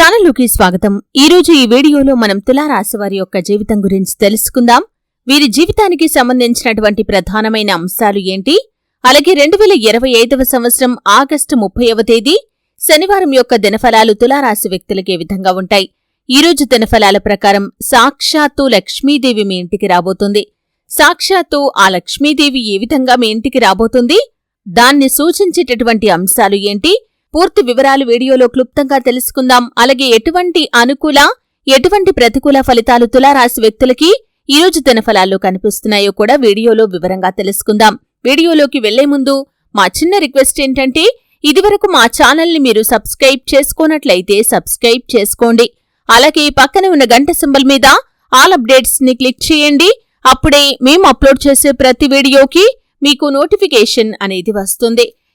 ఛానల్లోకి స్వాగతం. ఈరోజు ఈ వీడియోలో మనం తులారాశి వారి యొక్క జీవితం గురించి తెలుసుకుందాం. వీరి జీవితానికి సంబంధించినటువంటి ప్రధానమైన అంశాలు ఏంటి? అలాగే రెండు వేల ఇరవై ఐదవ సంవత్సరం ఆగస్టు ముప్పైవ తేదీ శనివారం యొక్క దినఫలాలు తులారాశి వ్యక్తులకు ఏ విధంగా ఉంటాయి? ఈ రోజు దినఫలాల ప్రకారం సాక్షాత్తు లక్ష్మీదేవి మీ ఇంటికి రాబోతుంది. సాక్షాత్తు ఆ లక్ష్మీదేవి ఏ విధంగా మీ ఇంటికి రాబోతుంది? దాన్ని సూచించేటటువంటి అంశాలు ఏంటి? పూర్తి వివరాలు వీడియోలో క్లుప్తంగా తెలుసుకుందాం. అలాగే ఎటువంటి అనుకూల ఎటువంటి ప్రతికూల ఫలితాలు తులారాశి వ్యక్తులకి ఈ రోజు దినఫలాల్లో కనిపిస్తున్నాయో కూడా వీడియోలో వివరంగా తెలుసుకుందాం. వీడియోలోకి వెళ్ళే ముందు మా చిన్న రిక్వెస్ట్ ఏంటంటే ఇదివరకు మా ఛానల్ని మీరు సబ్స్క్రైబ్ చేసుకోనట్లయితే సబ్స్క్రైబ్ చేసుకోండి. అలాగే పక్కన ఉన్న గంట సింబల్ మీద ఆల్ అప్డేట్స్ని క్లిక్ చేయండి. అప్పుడే మేము అప్లోడ్ చేసే ప్రతి వీడియోకి మీకు నోటిఫికేషన్ అనేది వస్తుంది.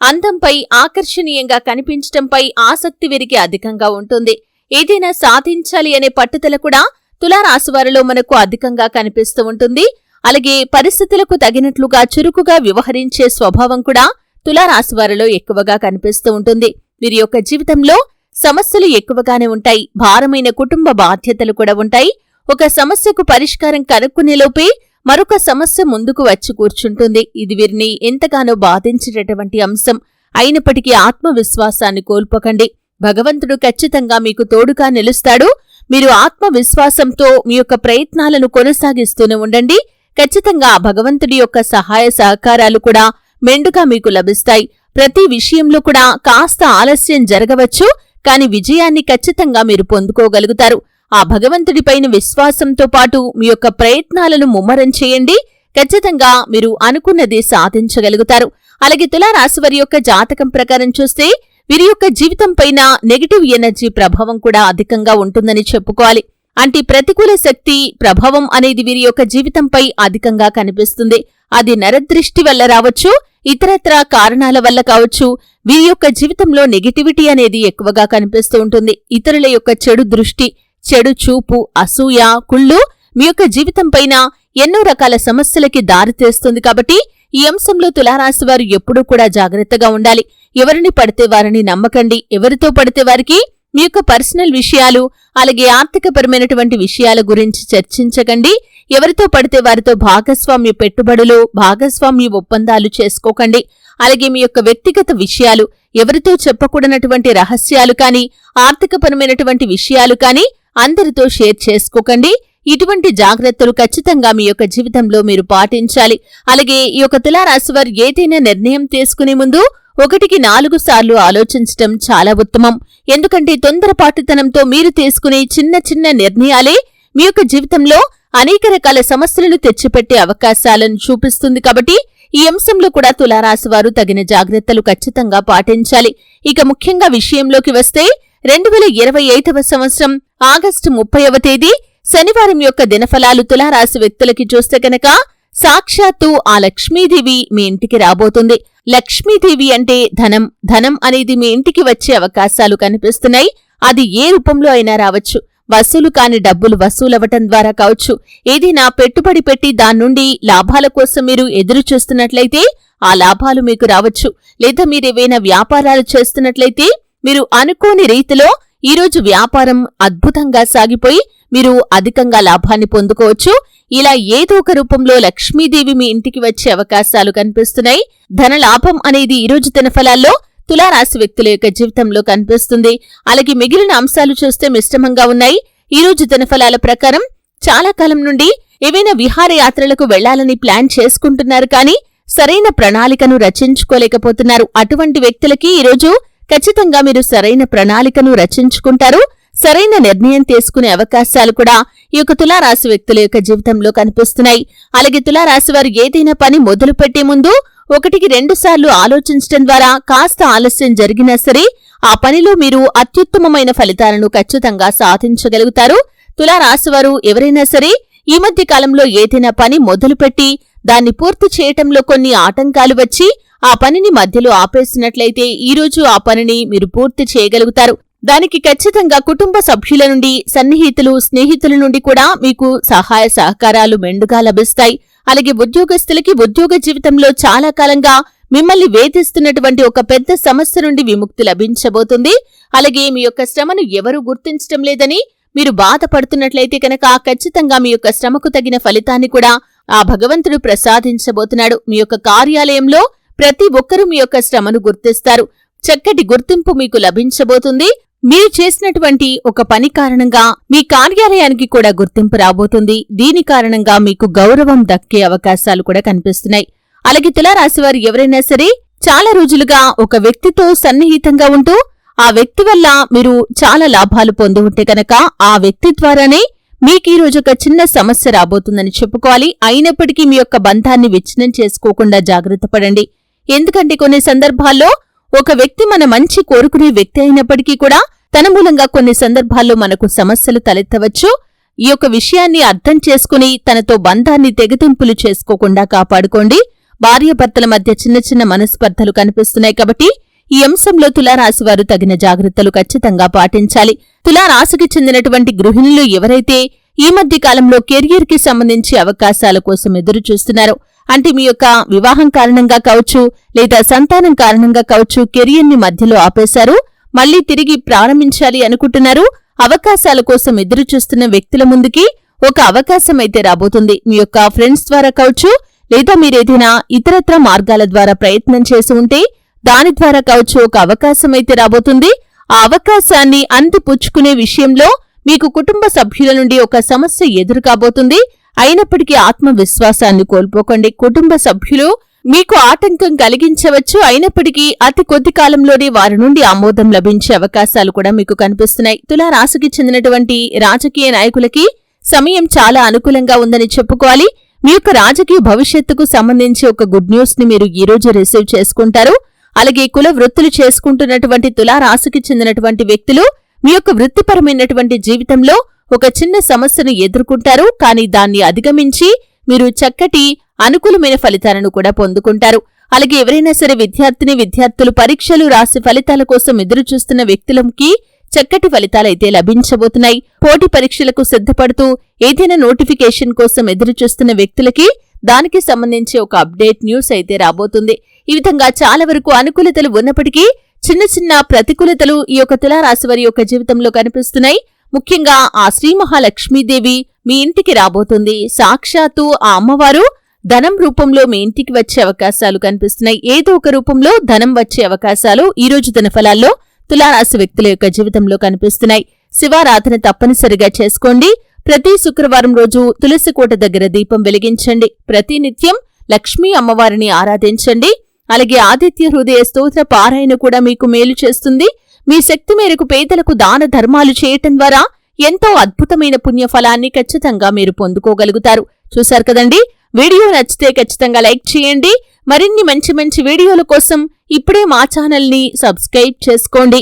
అందంపై ఆకర్షణీయంగా కనిపించటంపై ఆసక్తి వీరికి అధికంగా ఉంటుంది. ఏదైనా సాధించాలి అనే పట్టుదల కూడా తులారాశివారిలో మనకు అధికంగా కనిపిస్తూ ఉంటుంది. అలాగే పరిస్థితులకు తగినట్లుగా చురుకుగా వ్యవహరించే స్వభావం కూడా తులారాశివారిలో ఎక్కువగా కనిపిస్తూ ఉంటుంది. వీరి యొక్క జీవితంలో సమస్యలు ఎక్కువగానే ఉంటాయి. భారమైన కుటుంబ బాధ్యతలు కూడా ఉంటాయి. ఒక సమస్యకు పరిష్కారం కనుక్కునేలోపే మరొక సమస్య ముందుకు వచ్చి కూర్చుంటుంది. ఇది వీరిని ఎంతగానో బాధించేటటువంటి అంశం. అయినప్పటికీ ఆత్మవిశ్వాసాన్ని కోల్పోకండి. భగవంతుడు ఖచ్చితంగా మీకు తోడుగా నిలుస్తాడు. మీరు ఆత్మవిశ్వాసంతో మీ యొక్క ప్రయత్నాలను కొనసాగిస్తూనే ఉండండి. ఖచ్చితంగా భగవంతుడి యొక్క సహాయ సహకారాలు కూడా మెండుగా మీకు లభిస్తాయి. ప్రతి విషయంలో కూడా కాస్త ఆలస్యం జరగవచ్చు. కాని విజయాన్ని ఖచ్చితంగా మీరు పొందుకోగలుగుతారు. ఆ భగవంతుడిపైన విశ్వాసంతో పాటు మీ యొక్క ప్రయత్నాలను ముమ్మరం చేయండి. ఖచ్చితంగా మీరు అనుకున్నది సాధించగలుగుతారు. అలాగే తులారాశి వారి యొక్క జాతకం ప్రకారం చూస్తే వీరి యొక్క జీవితం పైన నెగిటివ్ ఎనర్జీ ప్రభావం కూడా అధికంగా ఉంటుందని చెప్పుకోవాలి. అంటే ప్రతికూల శక్తి ప్రభావం అనేది వీరి యొక్క జీవితంపై అధికంగా కనిపిస్తుంది. అది నరదృష్టి వల్ల రావచ్చు ఇతరత్ర కారణాల వల్ల కావచ్చు. వీరి యొక్క జీవితంలో నెగిటివిటీ అనేది ఎక్కువగా కనిపిస్తూ ఉంటుంది. ఇతరుల యొక్క చెడు దృష్టి చెడు చూపు అసూయ కుళ్ళు మీ యొక్క జీవితం పైన ఎన్నో రకాల సమస్యలకి దారితీస్తుంది కాబట్టి ఈ అంశంలో తులారాశి వారు ఎప్పుడూ కూడా జాగ్రత్తగా ఉండాలి. ఎవరిని పడితే వారిని నమ్మకండి. ఎవరితో పడితే వారికి మీ యొక్క పర్సనల్ విషయాలు అలాగే ఆర్థికపరమైనటువంటి విషయాల గురించి చర్చించకండి. ఎవరితో పడితే వారితో భాగస్వామ్య పెట్టుబడులు భాగస్వామ్య ఒప్పందాలు చేసుకోకండి. అలాగే మీ యొక్క వ్యక్తిగత విషయాలు ఎవరితో చెప్పకూడనటువంటి రహస్యాలు కానీ ఆర్థికపరమైనటువంటి విషయాలు కానీ అందరితో షేర్ చేసుకోకండి. ఇటువంటి జాగ్రత్తలు ఖచ్చితంగా మీ యొక్క జీవితంలో మీరు పాటించాలి. అలాగే ఈ యొక్క తులారాశి వారు ఏదైనా నిర్ణయం తీసుకునే ముందు ఒకటికి నాలుగు సార్లు ఆలోచించటం చాలా ఉత్తమం. ఎందుకంటే తొందరపాటుతనంతో మీరు తీసుకునే చిన్న చిన్న నిర్ణయాలే మీ యొక్క జీవితంలో అనేక రకాల సమస్యలను తెచ్చిపెట్టే అవకాశాలను చూపిస్తుంది కాబట్టి ఈ అంశంలో కూడా తులారాశి వారు తగిన జాగ్రత్తలు ఖచ్చితంగా పాటించాలి. ఇక ముఖ్యంగా విషయంలోకి వస్తే రెండు వేల ఇరవై ఐదవ సంవత్సరం ఆగస్టు ముప్పైవ తేదీ శనివారం యొక్క దినఫలాలు తులారాశి వ్యక్తులకి చూస్తే గనక సాక్షాత్తు ఆ లక్ష్మీదేవి మీ ఇంటికి రాబోతుంది. లక్ష్మీదేవి అంటే ధనం. ధనం అనేది మీ ఇంటికి వచ్చే అవకాశాలు కనిపిస్తున్నాయి. అది ఏ రూపంలో అయినా రావచ్చు. వసూలు కాని డబ్బులు వసూలవ్వటం ద్వారా కావచ్చు. ఏదైనా పెట్టుబడి పెట్టి దాని నుండి లాభాల కోసం మీరు ఎదురు చూస్తున్నట్లయితే ఆ లాభాలు మీకు రావచ్చు. లేదా మీరేవైనా వ్యాపారాలు చేస్తున్నట్లయితే మీరు అనుకోని రీతిలో ఈరోజు వ్యాపారం అద్భుతంగా సాగిపోయి మీరు అధికంగా లాభాన్ని పొందుకోవచ్చు. ఇలా ఏదో ఒక రూపంలో లక్ష్మీదేవి మీ ఇంటికి వచ్చే అవకాశాలు కనిపిస్తున్నాయి. ధన లాభం అనేది ఈరోజు దినఫలాల్లో తులారాశి వ్యక్తుల యొక్క జీవితంలో కనిపిస్తుంది. అలాగే మిగిలిన అంశాలు చూస్తే మిశ్రమంగా ఉన్నాయి. ఈ రోజు దినఫలాల ప్రకారం చాలా కాలం నుండి ఏవైనా విహారయాత్రలకు వెళ్ళాలని ప్లాన్ చేసుకుంటున్నారు కానీ సరైన ప్రణాళికను రచించుకోలేకపోతున్నారు. అటువంటి వ్యక్తులకి ఈరోజు ఖచ్చితంగా మీరు సరైన ప్రణాళికను రచించుకుంటారు సరైన నిర్ణయం తీసుకునే అవకాశాలు కూడా ఈ యొక్క తులారాశి వ్యక్తుల యొక్క జీవితంలో కనిపిస్తున్నాయి. అలాగే తులారాశి వారు ఏదైనా పని మొదలు పెట్టే ముందు ఒకటికి రెండు సార్లు ఆలోచించడం ద్వారా కాస్త ఆలస్యం జరిగినా సరే ఆ పనిలో మీరు అత్యుత్తమమైన ఫలితాలను ఖచ్చితంగా సాధించగలుగుతారు. తులారాశి వారు ఎవరైనా సరే ఈ మధ్య కాలంలో ఏదైనా పని మొదలుపెట్టి దాన్ని పూర్తి చేయటంలో కొన్ని ఆటంకాలు వచ్చి ఆ పనిని మధ్యలో ఆపేసినట్లయితే ఈ రోజు ఆ పనిని మీరు పూర్తి చేయగలుగుతారు. దానికి ఖచ్చితంగా కుటుంబ సభ్యుల నుండి సన్నిహితులు స్నేహితుల నుండి కూడా మీకు సహాయ సహకారాలు మెండుగా లభిస్తాయి. అలాగే ఉద్యోగస్తులకి ఉద్యోగ జీవితంలో చాలా కాలంగా మిమ్మల్ని వేధిస్తున్నటువంటి ఒక పెద్ద సమస్య నుండి విముక్తి లభించబోతుంది. అలాగే మీ యొక్క శ్రమను ఎవరూ గుర్తించటం లేదని మీరు బాధపడుతున్నట్లయితే కనుక ఖచ్చితంగా మీ యొక్క శ్రమకు తగిన ఫలితాన్ని కూడా ఆ భగవంతుడు ప్రసాదించబోతున్నాడు. మీ యొక్క కార్యాలయంలో ప్రతి ఒక్కరూ మీ యొక్క శ్రమను గుర్తిస్తారు. చక్కటి గుర్తింపు మీకు లభించబోతుంది. మీరు చేసినటువంటి ఒక పని కారణంగా మీ కార్యాలయానికి కూడా గుర్తింపు రాబోతుంది. దీని కారణంగా మీకు గౌరవం దక్కే అవకాశాలు కూడా కనిపిస్తున్నాయి. అలాగే తులారాశివారు ఎవరైనా సరే చాలా రోజులుగా ఒక వ్యక్తితో సన్నిహితంగా ఉంటూ ఆ వ్యక్తి వల్ల మీరు చాలా లాభాలు పొంది ఉంటే కనుక ఆ వ్యక్తి ద్వారానే మీకు ఈ రోజు ఒక చిన్న సమస్య రాబోతుందని చెప్పుకోవాలి. అయినప్పటికీ మీ యొక్క బంధాన్ని విచ్ఛిన్నం చేసుకోకుండా జాగ్రత్త పడండి. ఎందుకంటే కొన్ని సందర్భాల్లో ఒక వ్యక్తి మన మంచి కోరుకునే వ్యక్తి అయినప్పటికీ కూడా తన మూలంగా కొన్ని సందర్భాల్లో మనకు సమస్యలు తలెత్తవచ్చు. ఈ యొక్క విషయాన్ని అర్థం చేసుకుని తనతో బంధాన్ని తెగతింపులు చేసుకోకుండా కాపాడుకోండి. భార్యాభర్తల మధ్య చిన్న చిన్న మనస్పర్ధలు కనిపిస్తున్నాయి కాబట్టి ఈ అంశంలో తులారాశివారు తగిన జాగ్రత్తలు ఖచ్చితంగా పాటించాలి. తులారాశికి చెందినటువంటి గృహిణులు ఎవరైతే ఈ మధ్య కాలంలో కెరియర్కి సంబంధించి అవకాశాల కోసం ఎదురు చూస్తున్నారో అంటే మీ యొక్క వివాహం కారణంగా కావచ్చు లేదా సంతానం కారణంగా కావచ్చు కెరియర్ని మధ్యలో ఆపేశారు మళ్ళీ తిరిగి ప్రారంభించాలి అనుకుంటున్నారు అవకాశాల కోసం ఎదురు చూస్తున్న వ్యక్తుల ముందుకి ఒక అవకాశం అయితే రాబోతుంది. మీ యొక్క ఫ్రెండ్స్ ద్వారా కావచ్చు లేదా మీరేదైనా ఇతరత్ర మార్గాల ద్వారా ప్రయత్నం చేసి ఉంటే దాని ద్వారా కావచ్చు ఒక అవకాశం అయితే రాబోతుంది. ఆ అవకాశాన్ని అందిపుచ్చుకునే విషయంలో మీకు కుటుంబ సభ్యుల నుండి ఒక సమస్య ఎదురు కాబోతుంది అయినప్పటికీ ఆత్మవిశ్వాసాన్ని కోల్పోకండి. కుటుంబ సభ్యులు మీకు ఆటంకం కలిగించవచ్చు. అయినప్పటికీ అతి కొద్ది కాలంలోనే వారి నుండి ఆమోదం లభించే అవకాశాలు కూడా మీకు కనిపిస్తున్నాయి. తులా రాశికి చెందినటువంటి రాజకీయ నాయకులకి సమయం చాలా అనుకూలంగా ఉందని చెప్పుకోవాలి. మీ యొక్క రాజకీయ భవిష్యత్తుకు సంబంధించి ఒక గుడ్ న్యూస్ని మీరు ఈ రోజు రిసీవ్ చేసుకుంటారు. అలాగే కుల వృత్తులు చేసుకుంటున్నటువంటి తులా రాశికి చెందినటువంటి వ్యక్తులు మీ యొక్క వృత్తిపరమైనటువంటి జీవితంలో ఒక చిన్న సమస్యను ఎదుర్కొంటారు. కానీ దాన్ని అధిగమించి మీరు చక్కటి అనుకూలమైన ఫలితాలను కూడా పొందుకుంటారు. అలాగే ఎవరైనా సరే విద్యార్థిని విద్యార్థులు పరీక్షలు రాసి ఫలితాల కోసం ఎదురు చూస్తున్న వ్యక్తులకి చక్కటి ఫలితాలైతే లభించబోతున్నాయి. పోటీ పరీక్షలకు సిద్ధపడుతూ ఏదైనా నోటిఫికేషన్ కోసం ఎదురు చూస్తున్న వ్యక్తులకి దానికి సంబంధించి ఒక అప్డేట్ న్యూస్ అయితే రాబోతుంది. ఈ విధంగా చాలా వరకు అనుకూలతలు ఉన్నప్పటికీ చిన్న చిన్న ప్రతికూలతలు ఈ యొక్క తులారాశి వారి యొక్క జీవితంలో కనిపిస్తున్నాయి. ముఖ్యంగా ఆ శ్రీ మహాలక్ష్మీదేవి మీ ఇంటికి రాబోతుంది. సాక్షాత్తు ఆ అమ్మవారు ధనం రూపంలో మీ ఇంటికి వచ్చే అవకాశాలు కనిపిస్తున్నాయి. ఏదో ఒక రూపంలో ధనం వచ్చే అవకాశాలు ఈ రోజు దినఫలాల్లో తులారాశి వ్యక్తుల యొక్క జీవితంలో కనిపిస్తున్నాయి. శివారాధన తప్పనిసరిగా చేసుకోండి. ప్రతి శుక్రవారం రోజు తులసి కోట దగ్గర దీపం వెలిగించండి. ప్రతి నిత్యం లక్ష్మీ అమ్మవారిని ఆరాధించండి. అలాగే ఆదిత్య హృదయ స్తోత్ర పారాయణ కూడా మీకు మేలు చేస్తుంది. మీ శక్తి మేరకు పేదలకు దాన ధర్మాలు చేయటం ద్వారా ఎంతో అద్భుతమైన పుణ్యఫలాన్ని ఖచ్చితంగా మీరు పొందుకోగలుగుతారు. చూశారు కదండి? వీడియో నచ్చితే ఖచ్చితంగా లైక్ చేయండి. మరిన్ని మంచి మంచి వీడియోల కోసం ఇప్పుడే మా ఛానల్ని సబ్స్క్రైబ్ చేసుకోండి.